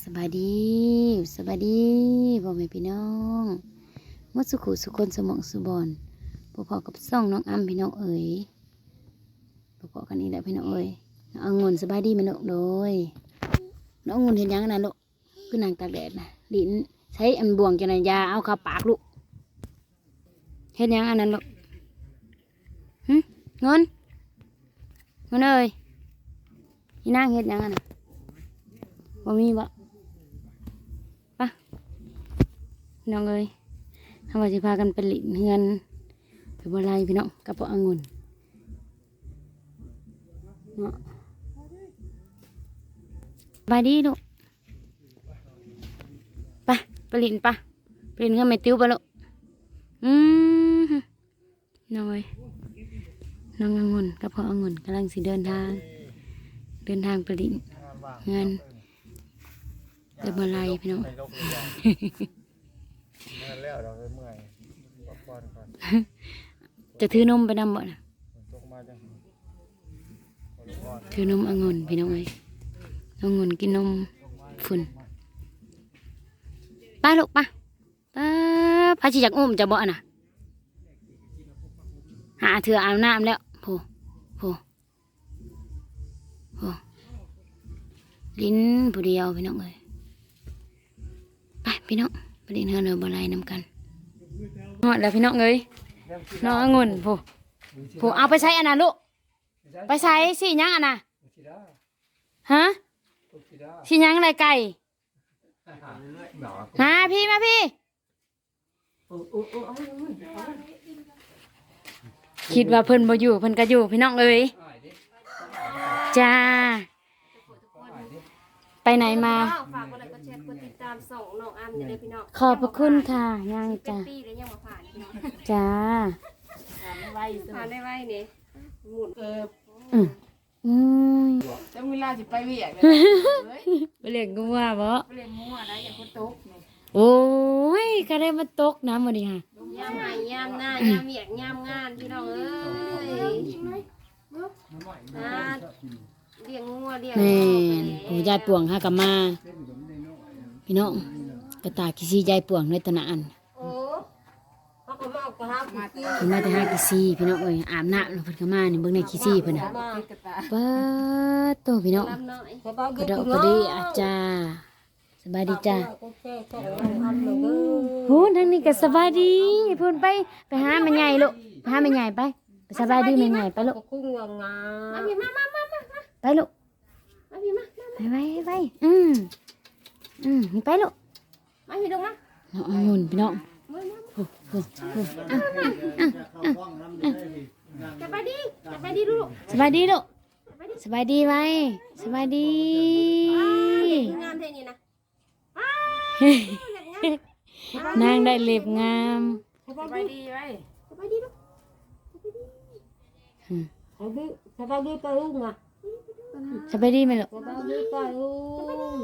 สบายดีสบายดีพ่อแม่พี่น้องมดสุขุสุคนสมองสุบอนพอๆกับซ่องน้องอ้ำพี่น้องเอ๋ยพอๆกันนี่แหละพี่น้องเอ๋ยน้ององุ่นสบายดีไหมลูกโดยน้ององุ่นเห็นยังนะลูกคือนางตากแดดนะลิ้นใช้อันบ่วงจันยาเอาเข้าปากลูกเห็นยังอันนั้นลูกหึเงินเงินเอ้ยนี่นางเห็นยังอันน่ะบ่มีบ่ปะ น้องเอ้ยทำว่าสิพากันไปหลินเฮือนไปบ่ไรพี่น้องกับบ่องุ่นเนาะบายดีลูกไปไปหลินปะไปหลินเฮือนแม่ติ้วปะลูกอืมน้องเอ้ยน้ององุ่นกับพ่อองุ่นกำลังสิเดินทาง เดินทางไปหลินเฮือนเดินมาไล่พี่น้อง แล้วเราก็เมื่อยพักผ่อนก่อนจะถือนมไปนำบ่นะฝนตกมาจังขอลูกอ่อนถือนมองุ่นพี่น้องเอ้ยองุ่นกินนมฝุ่นไปลูกไปไปพาชิจักอุ้มจะบ่อะน่ะ หาเถื่ออาบน้ำแล้วโผโผโผลิ้นผู้เดียวพี่น้องเอ้ยไปพี่น้อง ไปเล่นเฮือนเรือบ่ไรนำกันหมดแล้วพี่น้องเอ้ยน้ององุ่นโผโผเอาไปใช้อันน่ะลูกไปใช้สิยังอันน่ะฮะสิยังอะไรไก่มาพี่มาพี่คิดว่าเพิ่นบ่อยู่เพิ่นก็อยู่พี่น้องเอ้ยจ้า ไปไหนมา ฝากกดไลค์กดแชร์กดติดตามส่งน้องอันอยู่เลยพี่น้องขอบพระคุณค่ะยังเป็นจ้าปีแล้วยังมาผ่านพี่น้องจ้าผ่านได้ไว้เนี่ยหมุนอืมอืมจังเวลาสิไปเวียกไปเล่นกูว่าบ่ไปเล่นมั่วนะอย่าคนตกนี่โอ้ยก็ได้มาตกน้ำมาดิฮะยามหายยามหน้ายามเมียกยามงานพี่น้องเอ้ยอ่าเลี้ยงงัวเลี้ยงแม่งันวผู้ยายป่วงหากะมา พี่น้องกระตายกิซียายป่วงในตะนะอันโอ้เขาก็มาเอากระทะมาตีเพิ่นมาแต่หากิซีพี่น้องเอ้ยอาบน้ำแล้วเพิ่นก็มานี่เบิ่งในกิซีเพิ่นน่ะมากระตาเปิดโตพี่น้องกระดอกกระดีอาจารย์สบายดีจ้าพูนทางนี้ก็สบายดีพูนไปไปหาแม่ใหญ่ลูกไปหาแม่ใหญ่ไปสบายดีแม่ใหญ่ไปลูกไปลูกไปไปไปอืม อืมนี่ไปลูกมาพี่ลงมาน้ององุ่นพี่น้องมือมาโอ้โหโอ้โหจะไปดีจะไปดีลูกสบายดีลูกสบายดีไหมสบายดีงานเท่นี้นะนางได้เล็บงามสบายดีไว้สบายดีลูกอืมสบายดีสบายดีปะลุงอะสบายดีไหมลูกสบายดีปะลุง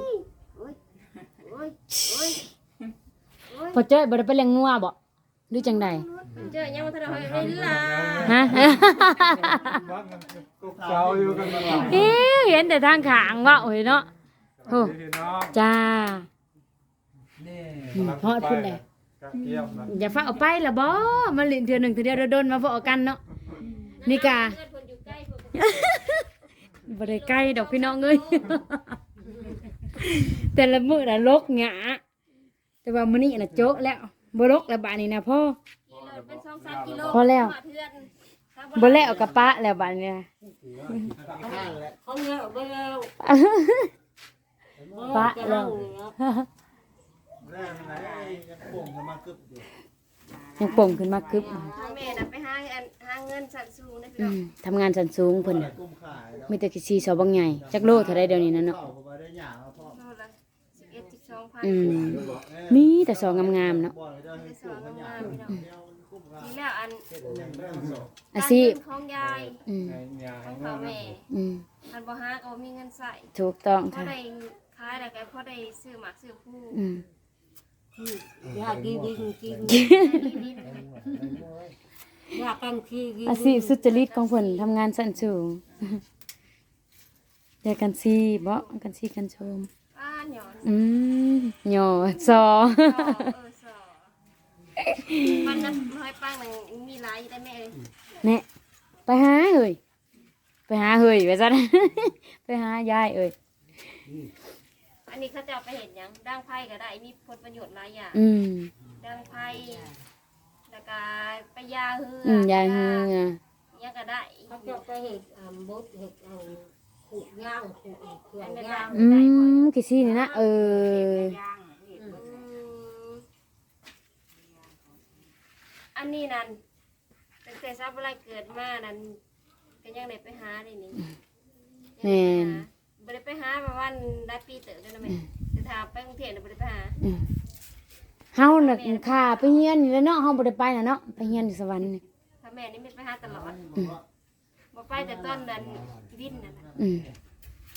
พอเจ้ยบ่ได้ไปเลี้ยงงัวบ่หรือจังใดเจอยังมาทำอะไรไม่ล่ะฮะมักมันกุกเจ้าอยู่กันตลอดเอ๊ะเห็นแต่ทางขางว่าโอ้ยเนาะโอ้พี่น้องจ้านี่อืมฮอดพุ่นเลยกับเกี่ยมนะอย่าฟ้าเอาไปละบ่มาเล่นเทื่อหนึ่งเทื่อเดียวโดนๆมาพอกันเนาะนี่กาเพื่อนคนอยู่ใกล้พวกบ่ได้ใกล้ดอกพี่น้องเอ้ย แต่ละมื้อน่ะลกหงาแต่ว่ามื้อนี้น่ะโจ๊ะแล้วบ่ลกแล้วบาดนี้นะพ่อ เป็นสองสามกิโลพอแล้ว เพื่อนบ่แล้วกับปะแล้วบาดนี้นะเขาเงาไปแล้วปะแล้วแรกไหนยังป่งจะมากึบอยู่ยังโป่งขึ้นมาคึบทางแม่น่ะไปหาอันหาเงินสั่นสูงนะพี่อืน้องมทำงานสันสูงเพิ่นน่ะกุ้มขายแล้วมีแต่กิซีสอบังใหญ่จักโลเท่าใดเดี๋ยวนี้นะเนาะเข้าไปได้หยาแล้วพ่อโลละ สิบเอ็ดสิบสองพันอืมบอกเอ้ยมีแต่สองงามๆเนาะบ่อยได้ให้กุ้งขยะเดียวกุ้มขายนี่แล้วอันเฮ็ดอย่างเรื่องสองอาชีพการเงินของยายอืมในหยาของให้เขาแม่แม่อืมอันบ่ฮาก็บ่มีเงินใส่ถูกต้องพอค่ะ ได้ขายแล้วก็พอได้ซื้อหมากซื้อผู้อืม อยากกินกินกินอยากกันทีกินอาชีพสุจริตของเพิ่นทำงานสันสูงเดียวกันซีบ่กันซีกันชมอ่า หยอนอืมหยอซอเออสอมันนั้นห้อยปังมันมีหลายอยู่ได้แม่เอ้ยเนี่ยไปหาเอ้ยไปหาเฮ้ยไปซะไปหายายเอ้ยอันนี้เขาจะเอาไปเห็นหยังด่างไผ่ก็ได้มีผลประโยชน์หลายอย่างอืมด่างไผ่แล้วก็ไปยาเหืออืมยายเฮือ ยังก็ได้ เขาจะไปเห็ดอ่าบดเห็ดอ่า ขูดย่างขูดเครื่อัอนงนั้นย่าด่างงอืมกี่ซี่นี่นะ เออย่างอืมอันนี้นั่นตั้งแต่ทราบว่าเกิดมานั่นก็ยังได้ไปหาได้นี่แม่น บ่ได้ไปหาประมาณได้ปีเต๋อกันนะแม่แต่ถ้าไปกรุงเทพน่ะบ่ได้ไปหาอืมเฮาน่ะค่าไปเฮียนนี่แหล้วเนาะเฮาบ่ได้ไปน่ะเนาะไปเฮียนอยู่สวรรค์นี่ ถ้าแม่นี่ไม่ไปหาตลอดบ่ไปแต่ต้นนั้นวินน่ะนะ อืม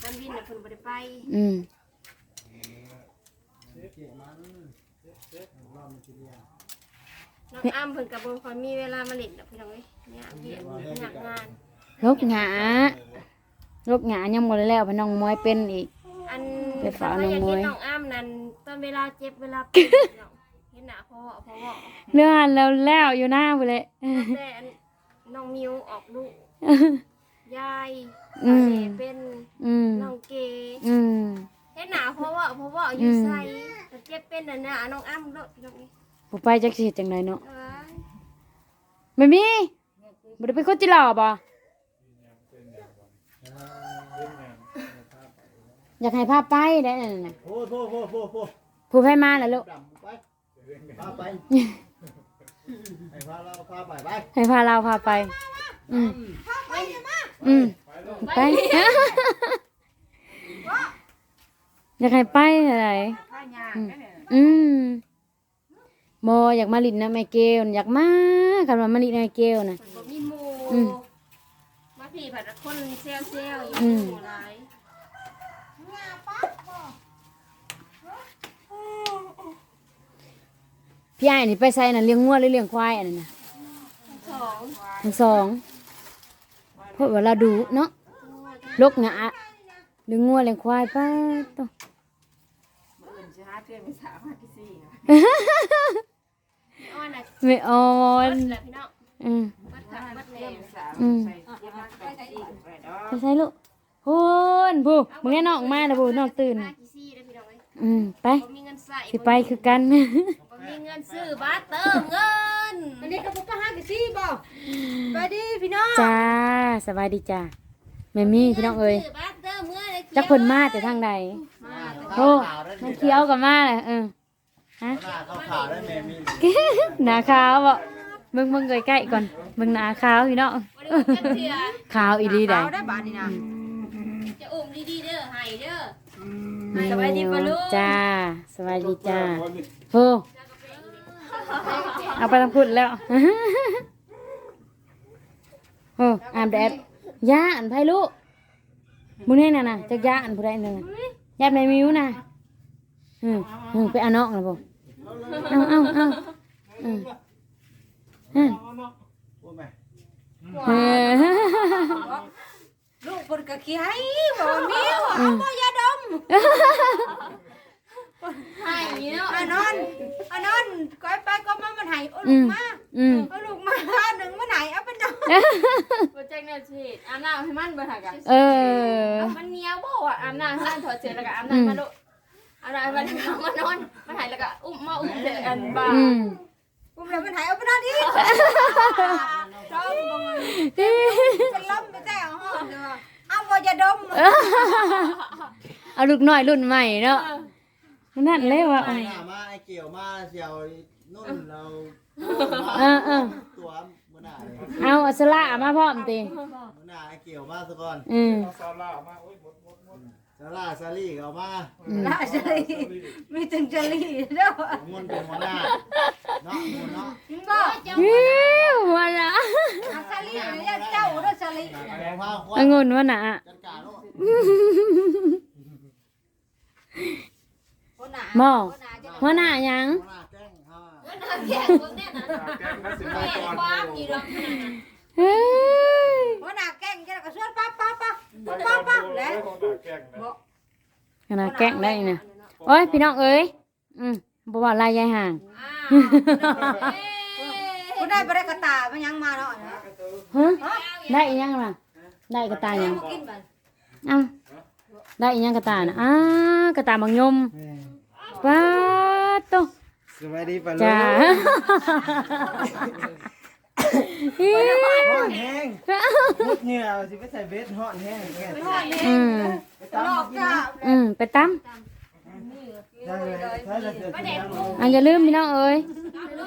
ต้นวินน่ะเพิ่นบ่ได้ไปอืมน้องอ้ำเพิ่นก็บ่ค่อยมีเวลามาเล่นดอกพี่น้องเอ้ยเนี่ยเวียกหนักงาน ลกหงาลกหงายังบ่ได้แล้วพี่น้องมวยเป็นอีก อันไปฝากถ้น้องอยากมวย เห็นน้องอ้ำนั่นตอนเวลาเจ็บเวลาปวดพี่น้องเห็นหน้าพ่อพ่อว่าเนื้อหันแล้วแล้วอยู่หน้าพุ่นแหละแต่อันน้องมิวออกลูก ยายอืมเอเป็นอืมน้องเกอืมเห็นหน้าพ่อว่าพ่อว่าอยู่ไสแต่เจ็บเป็นน่ะนะน้องอ้ำโลดพี่น้องนี่บ่ไปจักสิเฮ็ดจังไดเนาะเอ้ยไม่มีบ่ได้เป็นคนจิหล่อบ่อยากให้พาไปได้นั่นน่ะโอ้โหโอ้โหโอ้โหผู้ไผมาล่ะลูกดำไปพาไปให้พาเราพาไปไปให้พาเราพาไป อืมอืมไป อยากให้ไปอะไรข้าวย่างนั่นแหละอืมโมอยากมาลินนะแม่เกลอยากมากันว่ามาลินนะแม่เกลนะเพิ่นบ่มีหมู่อืมมาพี่ผัดคนเซลเซลอยู่อืมหมู่หลายพี่ไอ้ายนี่ไปใส่น่ะเลี้ยงงัวหรือเลี้ยงควายอันนั้นน่ะสองทั้งสองเพ ราะว่าเราดูเนาะลกหงะเลี้ยงงัวเลี้ยงควายป้าต้องมื้ออื่นสิหาเพื่อนไปสาวมากี่ซี่ค่ะอ้อนน่ะไม่ออเบินดแหละพี่น้องอืมเบิดผักเบิดแหนเพื่อนมไปสาวอืมใส่เย็บมากไปซี่ไปดอกไปใส่ลูกพูนพูมึงแน่น้องมาแล้วพูน้องตื่นมากี่ซี่เด้อพี่น้องเอ้ยอืมไปบ่มีเงินใส่สิไปคือกันบ่มีเงินซื้อบัตรเติมเงินอันนี้ก็ปุ๊บก็ห้ากี่ซี่บ่ไปดิพี่น้องจ้าสบายดีจ้าแม่มี่พี่น้องเอ้ยซื้อบัตรเติมเงินเลยจักเพิ่นมาแต่ทางใดโอ้มันเคี้ยวกับมาเลยเออฮะหน้าเขาขาได้แม่มีหนาขาวบ่เบิ่งเบิ่งใกล้ๆก่อนเบิ่งหนาขาวพี่น้องบ่ได้อุ้มจักเทื่อขาวอีหลีได้เอาได้บาทนี่นะจะอุ้มดีๆเด้อให้เด้อสวัสดีปะลูกจ้าสวัสดีจ้าโหเอาไปทางพุดแล้ว โอ้อามแดดย่าอันไผลูกมึงนี่น่ะน่ะจักย่าอันผู้ใดนั่นน่ะย่าแม่มิวน่ะอืมอืมไปเอาน้องน่ะบ่เอาเอาเอาอืมอืมโอ้แม่เออลูกคนก็ขี้ให้บ่มีวอืมยาดมให้เนาะอานอนอานอนก้อยไปก็มามันให้เอาอืลูกมมาอืม เอาลูกมาหนึ่งมันให้ เอาไปนอนโปรเจกต์แนวชีวิตอาบน้ำให้มันบ่ทักอะเออ มันเหนียวบ่อะอาบน้ำให้มันถอดเสื้อแล้วก็อาบน้ำมาลุอาบน้ำให้มันแล้วก็มานอนมาถ่ายแล้วก็อุ้มมาอุ้มเด็กอันบ้าอืมปุ๊บแล้วมันให้เอาไปนอนอีกชอบบ่มันเป็นลมไปแต่ห้องเด้อเอาบ่ยาดมเอาลูกน้อยรุ่นใหม่เนาะนั่นเลยว่ะหน้ามาไอ้เกี่ยวมาเสียวนุ่นเรา เออเออตัวมื่อหน้า เลยเอาอัสละมาพร้อมติมื่อหน้าไอ้เกี่ยวมาสักก่อนอืมซาร่าซาลี่ก็เอามาละจลีมีถึงจลีเด้อมวนเป็นหัวหน้าเนาะมวนเนาะมึงบ่วิวหัวละอาจลีเนี่ยเจ้าเด้อจลีแรงผ้าควัองงุ่นวะน่ะจัดการเนาะคนหนาหม้อคนหนาจะหัวหน้าหยัง หัวหน้า แจ้งเขาอะวันนั้นแก่เบิ่งแน่น่ะแก่ความอยู่ดอกนั่นน่ะเฮ้ยคนหนาแกล้งจะกระชวนปั๊บปั๊บปั๊บปั๊บปั๊บปั๊บแล้วขนาดแกล้งได้นะโอ้ยพี่น้องเอ้ยอืมบ่ว่าลายยายห่างกูได้บ่ได้กระตามันยังมาเนาะฮะได้อีหยังล่ะได้กระตายหยังกินบัดอ้าวได้อีหยังกระตายนะอ้ากระตายบางยมป้าดโต สวัสดีปะจ้าห่อนแห้งมุดเหงื่อสิไปใส่เบสห่อนแห้งแก่อืมหลอกจ้าอืมไปตั้มได้เลยใช้แล้วเสร็จแล้ว อะอย่าลืมพี่น้องเอ้ย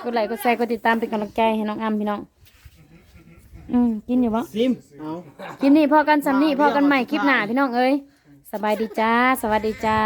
กดไลค์กดแชร์กดติดตามเป็นกำลังใจให้น้องอ้ำพี่น้อง อืมกินอยู่บ่ ซิม เอากินนี่พอกันสำนี่พอกันใหม่คลิปหน้าพี่น้องเอ้ยสบายดีจ้า สวัสดีจ้า